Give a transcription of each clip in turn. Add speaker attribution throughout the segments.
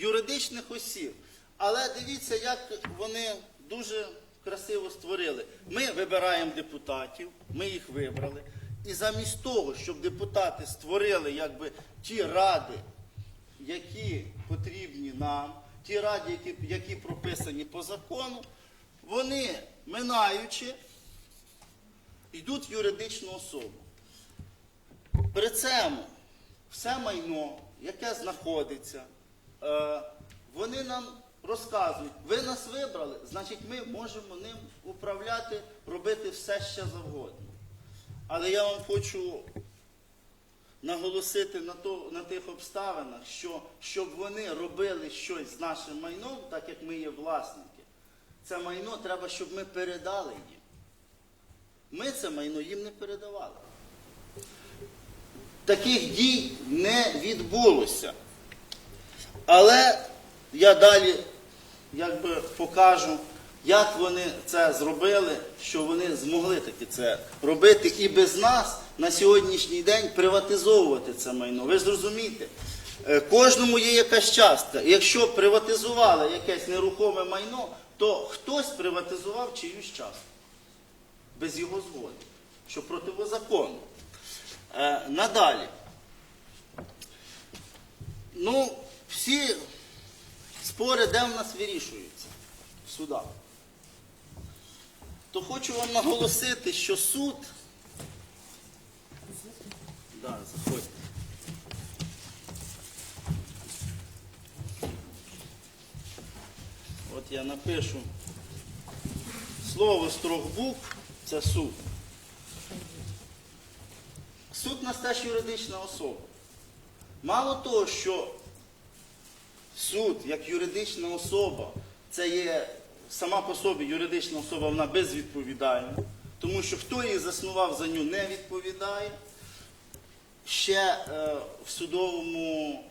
Speaker 1: юридичних осіб. Але дивіться, як вони дуже красиво створили. Ми вибираємо депутатів, ми їх вибрали. І замість того, щоб депутати створили якби ті ради, які потрібні нам, ті ради, які, які прописані по закону, вони, минаючи, йдуть в юридичну особу. При цьому все майно, яке знаходиться, вони нам розказують, ви нас вибрали, значить ми можемо ним управляти, робити все ще завгодно. Але я вам хочу наголосити на, то, на тих обставинах, що щоб вони робили щось з нашим майном, так як ми є власники, це майно треба, щоб ми передали їм. Ми це майно їм не передавали. Таких дій не відбулося. Але я далі якби покажу, як вони це зробили, що вони змогли таки це робити і без нас на сьогоднішній день приватизовувати це майно. Ви зрозумієте, е, кожному є якась частка. Якщо приватизували якесь нерухоме майно, то хтось приватизував чиюсь частку без його згоди, що противозаконно. Е, надалі. Ну, всі спори, де в нас вирішуються? В судах. То хочу вам наголосити, що суд. Да, заходьте. От я напишу слово з трьох букв це суд. Суд нас теж юридична особа. Мало того, що суд як юридична особа, це є сама по собі юридична особа, вона безвідповідальна, тому що хто її заснував за нього не відповідає. Ще е, в судовому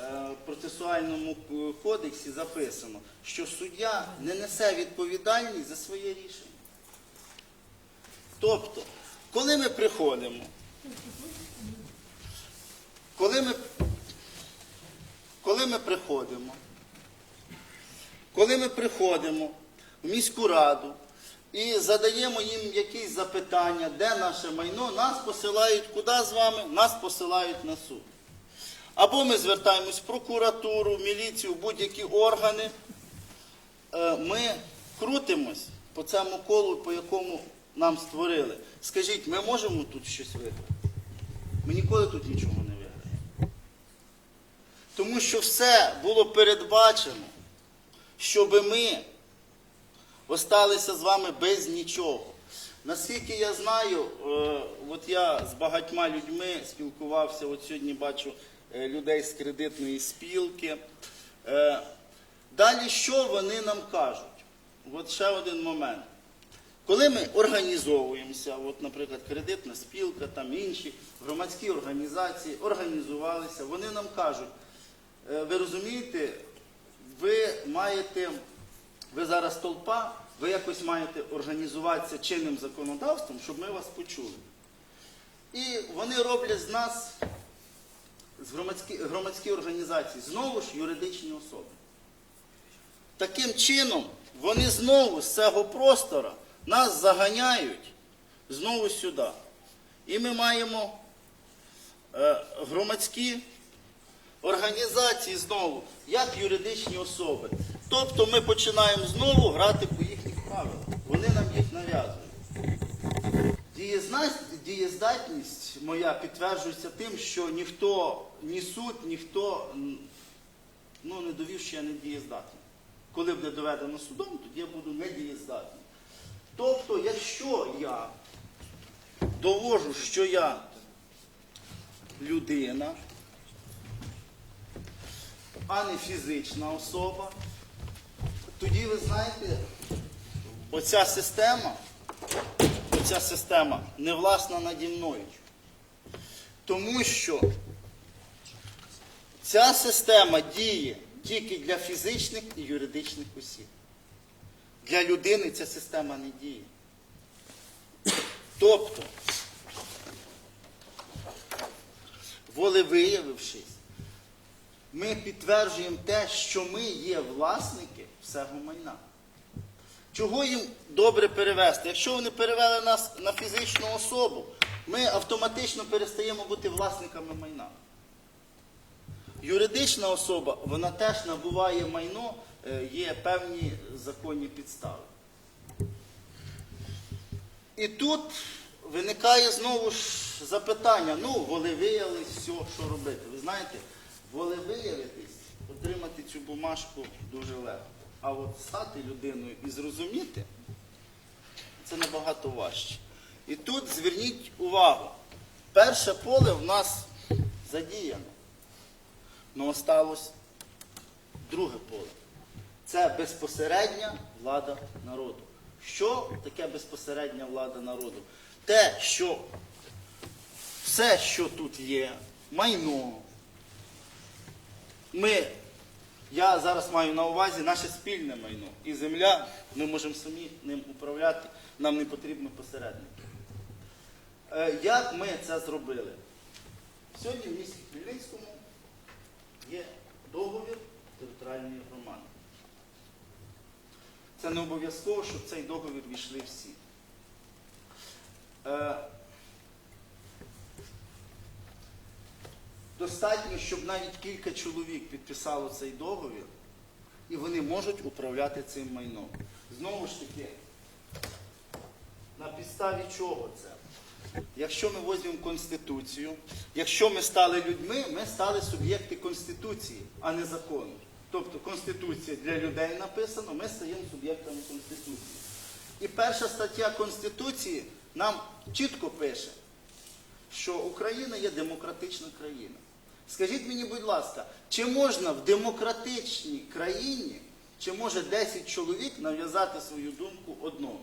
Speaker 1: е, процесуальному кодексі записано, що суддя не несе відповідальність за своє рішення. Тобто, коли ми приходимо, коли ми, коли ми приходимо, коли ми приходимо в міську раду і задаємо їм якісь запитання, де наше майно, нас посилають куди з вами? Нас посилають на суд. Або ми звертаємось в прокуратуру, в міліцію, в будь-які органи. Е, Ми крутимось по цьому колу, по якому нам створили. Скажіть, ми можемо тут щось виграти? Ми ніколи тут нічого. Тому що все було передбачено, щоб ми осталися з вами без нічого. Наскільки я знаю, е, от я з багатьма людьми спілкувався, от сьогодні бачу е, людей з кредитної спілки. Е, Далі що вони нам кажуть? От ще один момент. Коли ми організовуємося, от, наприклад, кредитна спілка, там інші громадські організації організувалися, вони нам кажуть, «Е, ви розумієте, ви маєте, ви зараз толпа, ви якось маєте організуватися чинним законодавством, щоб ми вас почули. І вони роблять з нас, з громадські, громадські організації, знову ж юридичні особи. Таким чином, вони знову з цього простора нас заганяють знову сюди. І ми маємо е, громадські організації знову, як юридичні особи. Тобто ми починаємо знову грати по їхніх правилах. Вони нам їх нав'язують. Дієздатність моя підтверджується тим, що ніхто, ні суд, ніхто ну, не довів, що я не дієздатний. Коли буде доведено судом, тоді я буду недієздатний. Тобто, якщо я довожу, що я людина, а не фізична особа, тоді ви знаєте, оця система, оця система не власна наді мною. Тому що ця система діє тільки для фізичних і юридичних осіб. Для людини ця система не діє. Тобто, волевиявившись, ми підтверджуємо те, що ми є власники всього майна. Чого їм добре перевести? Якщо вони перевели нас на фізичну особу, ми автоматично перестаємо бути власниками майна. Юридична особа, вона теж набуває майно, е, є певні законні підстави. І тут виникає знову ж запитання: ну, волевиявились, все, що робити. Ви знаєте, волевиявитись, отримати цю бумажку дуже легко. А от стати людиною і зрозуміти, це набагато важче. І тут зверніть увагу, перше поле в нас задіяно. Ну, осталось друге поле. Це безпосередня влада народу. Що таке безпосередня влада народу? Те, що все, що тут є, майно. Ми, я зараз маю на увазі наше спільне майно. І земля, ми можемо самі ним управляти, нам не потрібно посередники. Е, Як ми це зробили? Сьогодні в місті Хмельницькому є договір територіальної громади. Це не обов'язково, щоб цей договір війшли всі. Достатньо, щоб навіть кілька чоловік підписало цей договір, і вони можуть управляти цим майном. Знову ж таки, на підставі чого це? Якщо ми візьмемо Конституцію, якщо ми стали людьми, ми стали суб'єкти Конституції, а не закону. Тобто Конституція для людей написана, ми стаємо суб'єктами Конституції. І перша стаття Конституції нам чітко пише, що Україна є демократична країна. Скажіть мені, будь ласка, чи можна в демократичній країні, чи може 10 чоловік нав'язати свою думку одному?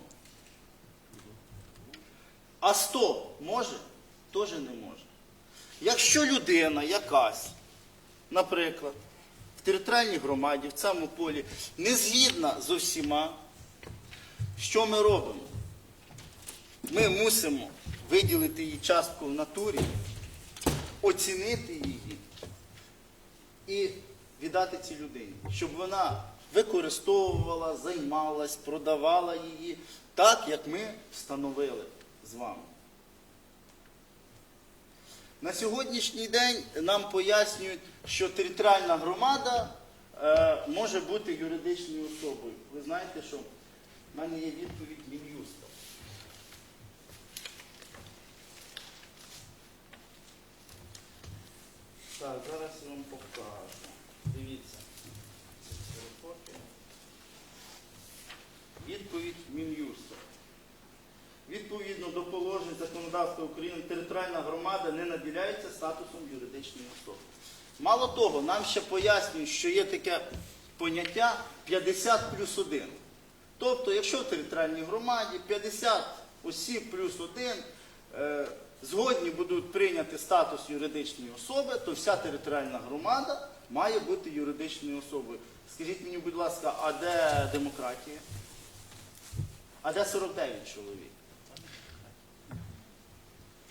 Speaker 1: А 100 може? Теж не може. Якщо людина якась, наприклад, в територіальній громаді, в цьому полі, не згідна з усіма, що ми робимо? Ми мусимо виділити їй частку в натурі, оцінити її і віддати цій людині, щоб вона використовувала, займалась, продавала її так, як ми встановили з вами. На сьогоднішній день нам пояснюють, що територіальна громада е, може бути юридичною особою. Ви знаєте, що в мене є відповідь Мін'юста. Так, зараз я вам покажу. Дивіться. Відповідь Мін'юсту. Відповідно до положень законодавства України, територіальна громада не наділяється статусом юридичної особи. Мало того, нам ще пояснюють, що є таке поняття 50 плюс 1. Тобто, якщо в територіальній громаді 50 осіб плюс 1 е, згодні будуть прийняти статус юридичної особи, то вся територіальна громада має бути юридичною особою. Скажіть мені, будь ласка, а де демократія? А де 49 чоловік?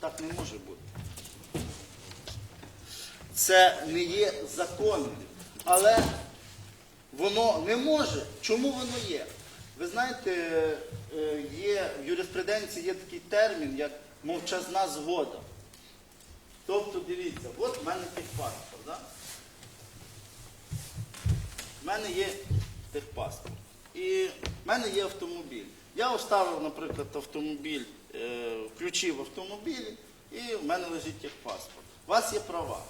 Speaker 1: Так не може бути. Це не є законним. Але воно не може. Чому воно є? Ви знаєте, е, є в юриспруденції є такий термін, як мовчазна згода. Тобто, дивіться, от в мене техпаспорт. Да? В мене є техпаспорт. І в мене є автомобіль. Я оставив, наприклад, автомобіль, е, в автомобілі, і в мене лежить техпаспорт. У вас є права.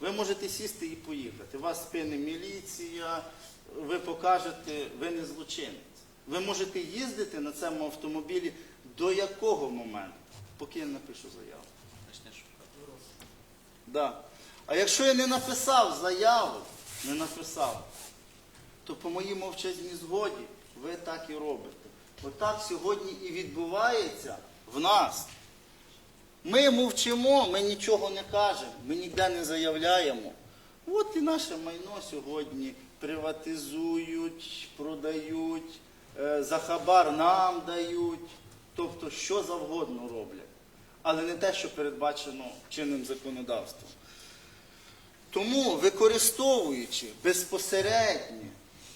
Speaker 1: Ви можете сісти і поїхати. Вас спине міліція, ви покажете, ви не злочинець. Ви можете їздити на цьому автомобілі до якого моменту, поки я не напишу заяву. Да. А якщо я не написав заяву, не написав, то по моїй мовчазній згоді ви так і робите. Отак сьогодні і відбувається в нас. Ми мовчимо, ми нічого не кажемо, ми ніде не заявляємо. От і наше майно сьогодні приватизують, продають, е, за хабар нам дають, тобто що завгодно роблять. Але не те, що передбачено чинним законодавством. Тому, використовуючи безпосереднє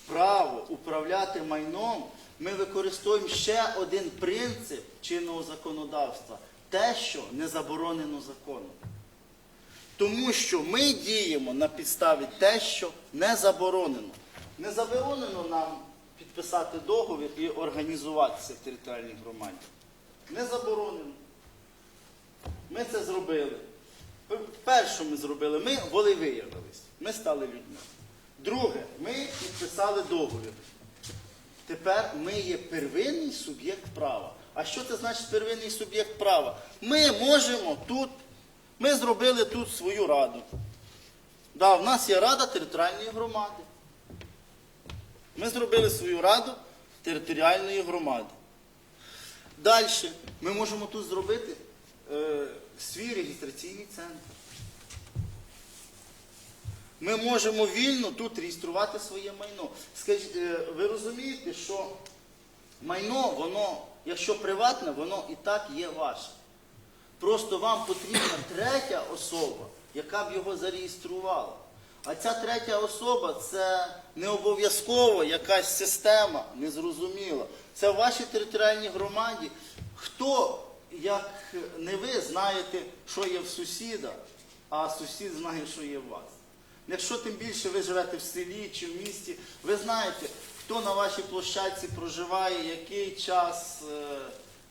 Speaker 1: право управляти майном, ми використовуємо ще один принцип чинного законодавства те, що не заборонено законом. Тому що ми діємо на підставі те, що не заборонено. Не заборонено нам підписати договір і організуватися в територіальній громаді. Не заборонено. Ми це зробили. Перше ми зробили, ми волевиявились, ми стали людьми. Друге, ми підписали договір. Тепер ми є первинний суб'єкт права. А що це значить первинний суб'єкт права? Ми можемо тут, ми зробили тут свою раду. Да, в нас є рада територіальної громади. Ми зробили свою раду територіальної громади. Далі ми можемо тут зробити е, свій реєстраційний центр. Ми можемо вільно тут реєструвати своє майно. Скажіть, е, ви розумієте, що майно, воно, якщо приватне, воно і так є ваше. Просто вам потрібна третя особа, яка б його зареєструвала. А ця третя особа це не обов'язково якась система незрозуміла. Це в вашій територіальній громаді. Хто, як не ви, знаєте, що є в сусіда, а сусід знає, що є в вас. Якщо тим більше ви живете в селі чи в місті, ви знаєте, хто на вашій площадці проживає, який час. е,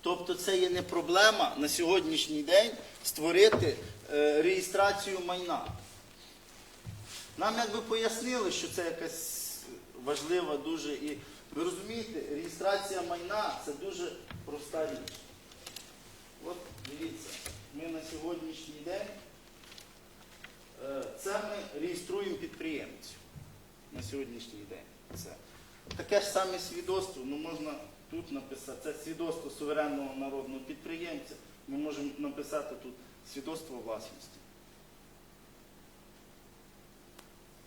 Speaker 1: Тобто це є не проблема на сьогоднішній день створити е, реєстрацію майна. Нам якби пояснили, що це якась важлива дуже і ви розумієте, реєстрація майна це дуже проста річ. От дивіться, ми на сьогоднішній день е, це ми реєструємо підприємців на сьогоднішній день. Це. Таке ж саме свідоцтво, ну можна тут написати, це свідоцтво суверенного народного підприємця. Ми можемо написати тут свідоцтво власності.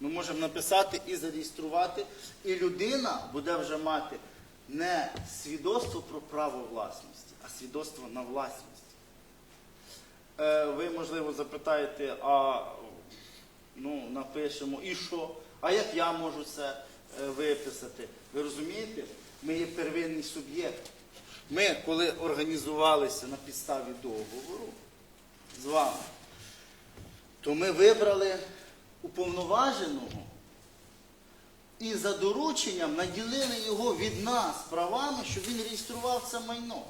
Speaker 1: Ми можемо написати і зареєструвати, і людина буде вже мати не свідоцтво про право власності, а свідоцтво на власність. Е, ви, можливо, запитаєте, а ну, напишемо, і що? А як я можу це е, виписати? Ви розумієте? Ми є первинний суб'єкт. Ми, коли організувалися на підставі договору з вами, то ми вибрали уповноваженого і за дорученням наділили його від нас правами, щоб він реєстрував це майно.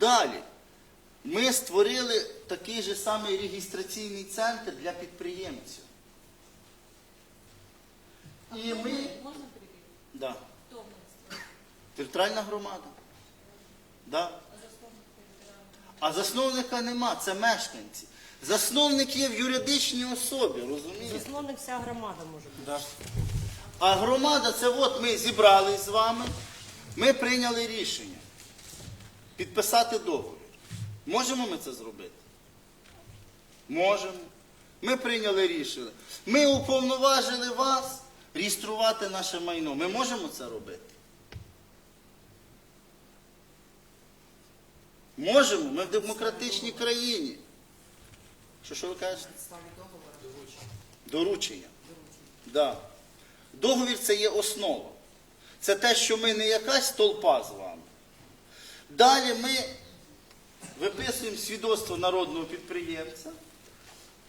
Speaker 1: Далі. Ми створили такий же самий реєстраційний центр для підприємців. І ми.
Speaker 2: Можна перевірити?
Speaker 1: Да. Територіальна громада. Да. А засновника нема, це мешканці. Засновник є в юридичній особі, розумієте?
Speaker 3: Засновник вся громада може бути.
Speaker 1: А громада це от ми зібрались з вами, ми прийняли рішення підписати договір. Можемо ми це зробити? Можемо. Ми прийняли рішення. Ми уповноважили вас реєструвати наше майно. Ми можемо це робити? Можемо. Ми в демократичній країні. Що, що ви кажете? Доручення. Да. Договір це є основа. Це те, що ми не якась толпа з вами. Далі ми виписуємо свідоцтво народного підприємця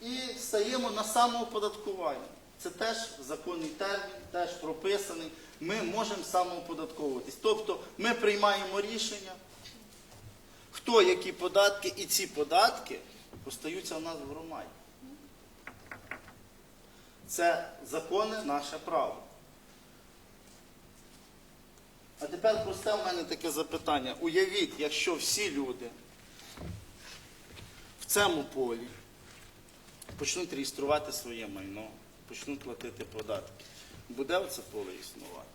Speaker 1: і стаємо на самооподаткування. Це теж законний термін, теж прописаний. Ми можемо самооподатковуватись. Тобто ми приймаємо рішення, хто які податки, і ці податки остаються в нас в громаді. Це законне наше право. А тепер просте в мене таке запитання. Уявіть, якщо всі люди в цьому полі почнуть реєструвати своє майно, почнуть платити податки, буде оце поле існувати?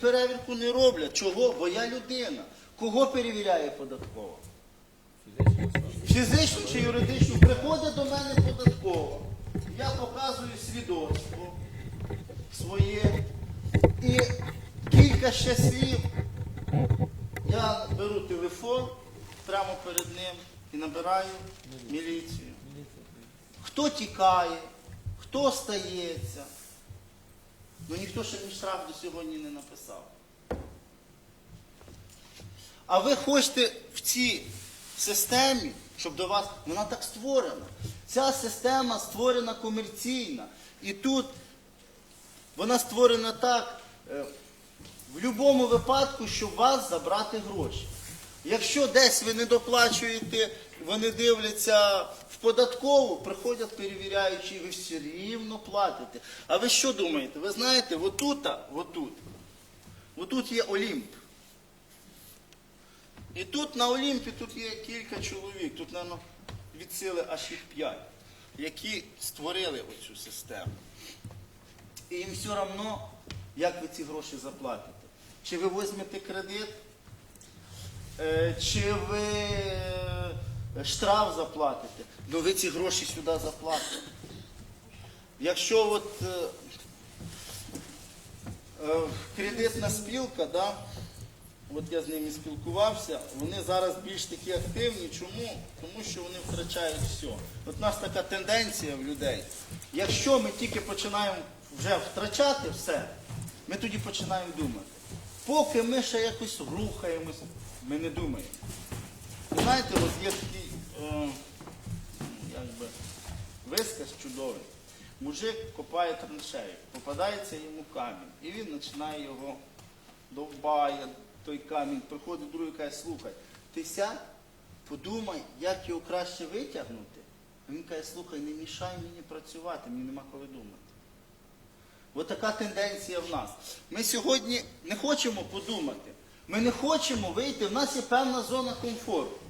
Speaker 1: Перевірку не роблять. Чого? Бо я людина. Кого перевіряє податкова? Фізично чи юридично приходить до мене податкова. Я показую свідоцтво своє і кілька ще слів. Я беру телефон прямо перед ним і набираю міліцію. хто тікає, хто стається. Ну ніхто ще ні штраф до сьогодні не написав. А ви хочете в цій системі, щоб до вас, вона так створена. Ця система створена комерційна. І тут вона створена так, е, в будь-якому випадку, щоб вас забрати гроші. Якщо десь ви не доплачуєте, вони дивляться в податкову, приходять перевіряючі, і ви все рівно платите. А ви що думаєте? Ви знаєте, отут, отут, отут є Олімп. І тут на Олімпі тут є кілька чоловік, тут, мабуть, від сили аж їх п'ять, які створили оцю систему. І їм все одно, як ви ці гроші заплатите. Чи ви візьмете кредит, е, чи ви е, штраф заплатите, ну ви ці гроші сюди заплатите. Якщо от е, кредитна спілка, да, от я з ними спілкувався, вони зараз більш такі активні. Чому? Тому що вони втрачають все. От у нас така тенденція в людей. Якщо ми тільки починаємо вже втрачати все, ми тоді починаємо думати. Поки ми ще якось рухаємось, ми не думаємо. Знаєте, от є такий е, якби, висказ чудовий. Мужик копає траншею, попадається йому камінь, і він починає його довбає той камінь, приходить другий каже, слухай, ти сядь, подумай, як його краще витягнути. Він каже, слухай, не мішай мені працювати, мені нема коли думати. Ось така тенденція в нас. Ми сьогодні не хочемо подумати. Ми не хочемо вийти, в нас є певна зона комфорту.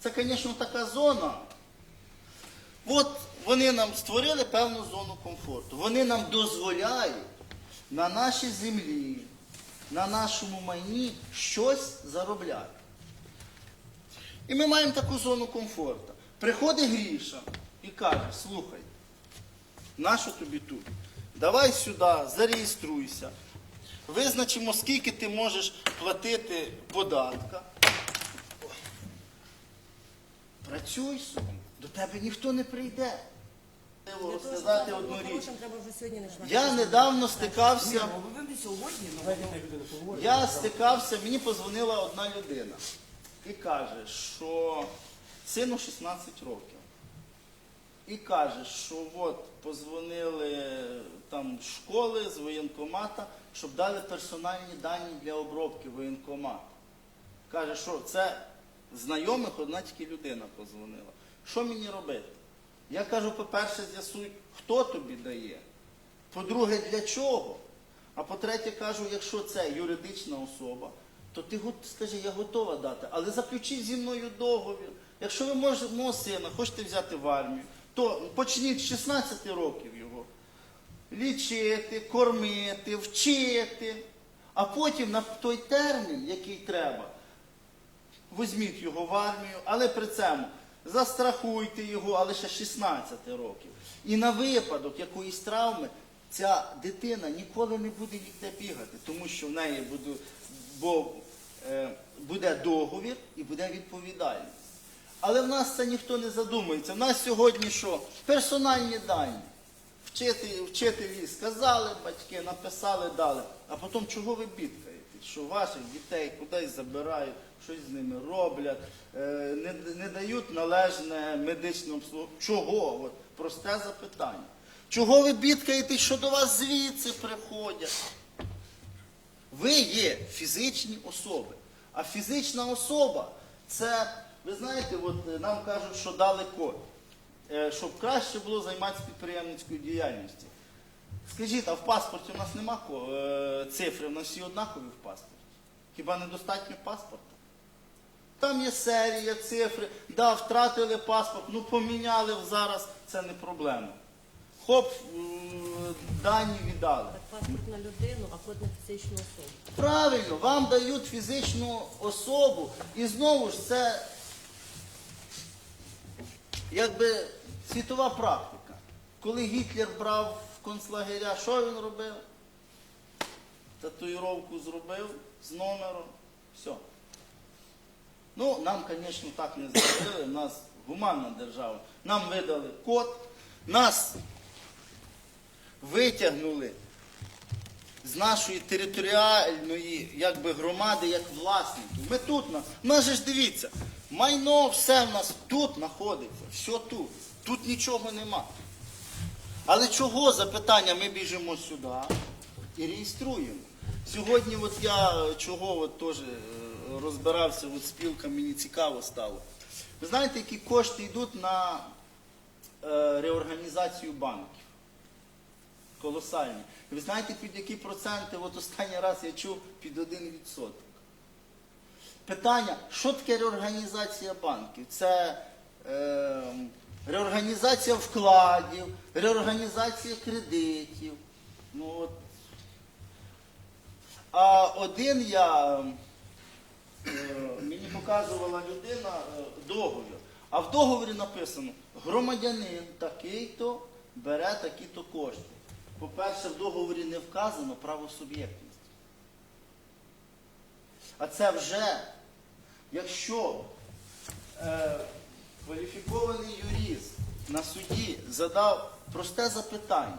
Speaker 1: Це, звісно, така зона. От вони нам створили певну зону комфорту. Вони нам дозволяють на нашій землі, на нашому майні щось заробляти. І ми маємо таку зону комфорту. Приходить Гріша і каже, слухай, нащо тобі тут? Давай сюди, зареєструйся. Визначимо, скільки ти можеш платити податка. Працюй собі, до тебе ніхто не прийде. Сказати одну річ. Я недавно стикався.
Speaker 4: Не сьогодні, ну
Speaker 1: Я стикався, мені позвонила одна людина і каже, що сину 16 років. І каже, що от позвонили там з школи, з воєнкомата, щоб дали персональні дані для обробки воєнкомату. Каже, що це знайомих одна тільки людина позвонила. Що мені робити? Я кажу, по-перше, з'ясуй, хто тобі дає. По-друге, для чого? А по-третє, кажу, якщо це юридична особа, то ти скажи, я готова дати, але заключіть зі мною договір. Якщо ви мого сина хочете взяти в армію, то почніть з 16 років його лічити, кормити, вчити, а потім на той термін, який треба, візьміть його в армію, але при цьому застрахуйте його, але ще 16 років. І на випадок якоїсь травми ця дитина ніколи не буде ніде бігати, тому що в неї буде, бо, е, буде договір і буде відповідальність. Але в нас це ніхто не задумується. В нас сьогодні що? Персональні дані. Вчителі, вчителі сказали, батьки написали, дали. А потім чого ви бідкаєте? Що ваших дітей кудись забирають, щось з ними роблять, е, не, не дають належне медичне обслуговування. Чого? От, просте запитання. Чого ви бідкаєтесь, що до вас звідси приходять? Ви є фізичні особи. А фізична особа це, ви знаєте, от нам кажуть, що дали код, е, щоб краще було займатися підприємницькою діяльністю. Скажіть, а в паспорті у нас нема е, цифри, у нас всі однакові в паспорті. Хіба недостатньо паспорта? Там є серія, цифри, да, втратили паспорт, ну поміняли зараз, це не проблема. Хоп, дані віддали.
Speaker 3: Так паспорт на людину, а код на фізичну особу.
Speaker 1: Правильно, вам дають фізичну особу, і знову ж це якби світова практика. Коли Гітлер брав концлагеря, що він робив? Татуїровку зробив з номером, все. Ну, нам, звісно, так не зробили, у нас гуманна держава. Нам видали код, Нас витягнули з нашої територіальної якби, громади як власників. Ми тут, на- в нас же ж дивіться, майно все в нас тут знаходиться, все тут. Тут нічого нема. Але чого запитання ми біжимо сюди і реєструємо? Сьогодні от я чого от теж е, розбирався, от спілка, мені цікаво стало. Ви знаєте, які кошти йдуть на е, реорганізацію банків? Колосальні. Ви знаєте, під які проценти, от останній раз я чув, під 1%. Питання, що таке реорганізація банків? Це е, реорганізація вкладів, реорганізація кредитів. Ну, от. А один я, е, мені показувала людина е, договір. А в договорі написано, громадянин такий-то бере такі-то кошти. По-перше, в договорі не вказано правосуб'єктність. А це вже, якщо е, кваліфікований юрист на суді задав просте запитання,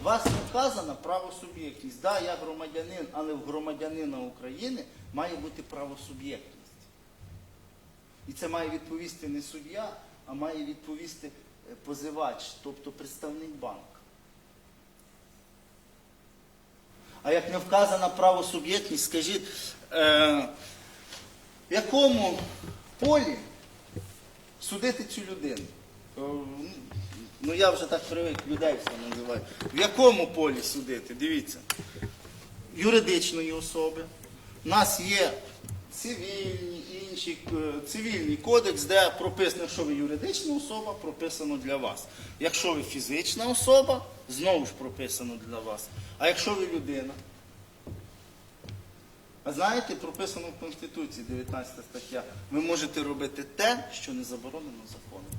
Speaker 1: у вас не вказана правосуб'єктність. Да, я громадянин, але в громадянина України має бути правосуб'єктність. І це має відповісти не суддя, а має відповісти е, позивач, тобто представник банку. А як не вказана правосуб'єктність, скажіть, е, в якому полі судити цю людину? Е, Ну я вже так привик, людей все називаю. В якому полі судити? Дивіться. Юридичної особи. У нас є цивільні, інші, е, цивільний кодекс, де прописано, якщо ви юридична особа, прописано для вас. Якщо ви фізична особа, знову ж прописано для вас. А якщо ви людина? А знаєте, прописано в Конституції 19 стаття, ви можете робити те, що не заборонено законом.